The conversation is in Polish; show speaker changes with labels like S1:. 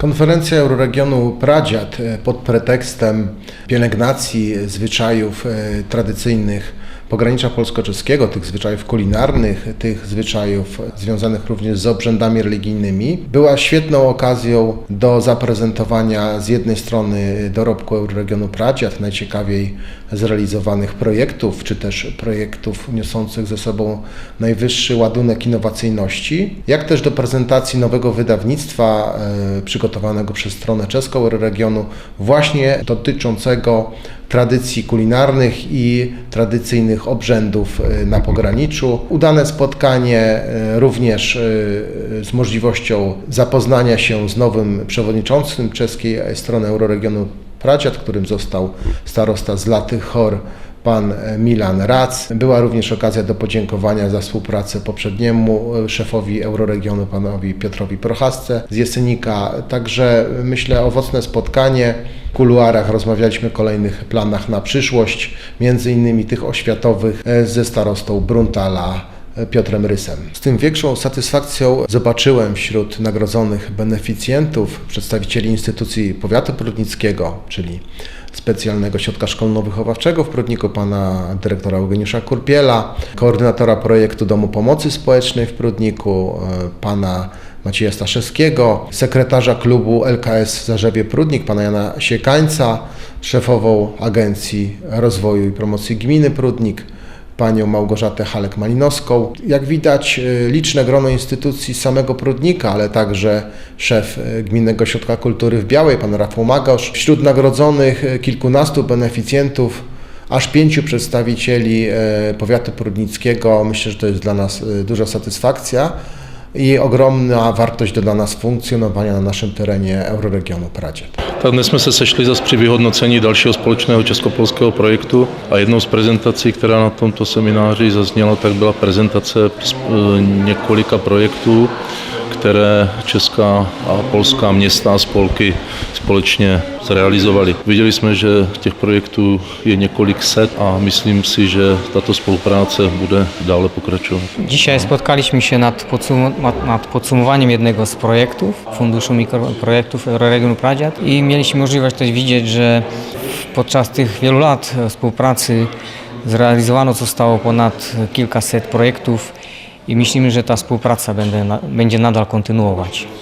S1: Konferencja Euroregionu Pradziad e, pod pretekstem pielęgnacji zwyczajów e, tradycyjnych pogranicza polsko-czeskiego, tych zwyczajów kulinarnych, tych zwyczajów związanych również z obrzędami religijnymi, była świetną okazją do zaprezentowania z jednej strony dorobku Euroregionu Pradziad, najciekawiej zrealizowanych projektów, czy też projektów niosących ze sobą najwyższy ładunek innowacyjności, jak też do prezentacji nowego wydawnictwa e, przygotowanego przez stronę czeską Euroregionu, właśnie dotyczącego tradycji kulinarnych i tradycyjnych obrzędów e, na pograniczu. Udane spotkanie e, również e, z możliwością zapoznania się z nowym przewodniczącym czeskiej strony Euroregionu Pradziad, którym został starosta z Latych Chor pan Milan Rac. Była również okazja do podziękowania za współpracę poprzedniemu szefowi Euroregionu, panowi Piotrowi Prochasce z Jesenika. Także myślę owocne spotkanie. Kuluarach rozmawialiśmy o kolejnych planach na przyszłość, między innymi tych oświatowych e, ze starostą Bruntala. Piotrem Rysem. Z tym większą satysfakcją zobaczyłem wśród nagrodzonych beneficjentów przedstawicieli instytucji powiatu prudnickiego, czyli specjalnego środka szkolno-wychowawczego w Prudniku, pana dyrektora Eugeniusza Kurpiela, koordynatora projektu Domu Pomocy Społecznej w Prudniku, e, pana Macieja Staszewskiego, sekretarza klubu LKS Zarzewie Prudnik, pana Jana Siekańca, szefową Agencji Rozwoju i Promocji Gminy Prudnik, panią Małgorzatę Halek-Malinowską. Jak widać y, liczne grono instytucji samego Prudnika, ale także szef y, Gminnego Ośrodka Kultury w Białej, pan Rafał Magosz. Wśród nagrodzonych y, kilkunastu beneficjentów aż pięciu przedstawicieli powiatu prudnickiego. Myślę, że to jest dla nas duża satysfakcja i ogromna wartość dodana z funkcjonowania na naszym terenie Euroregionu Pradziad.
S2: Tak dnes jsme se sešli zase při vyhodnocení dalšího společného českopolského projektu a jednou z prezentací, která na tomto semináři zazněla, tak byla prezentace z- e, několika projektů, které česká a polská města a spolky společně zrealizovali. Viděli jsme, že těch projektů je několik set a myslím si, že tato spolupráce bude dále pokračovat.
S3: Dzisiaj spotkaliśmy się nad, podsum nad podsumowaniem jednego z projektów Funduszu Mikroprojektów Euroregionu Pradziad i mieliśmy możliwość też widzieć, że podczas tych wielu lat współpracy zrealizowano zostało ponad kilkaset projektów i myślimy, że ta współpraca będzie, będzie nadal kontynuować.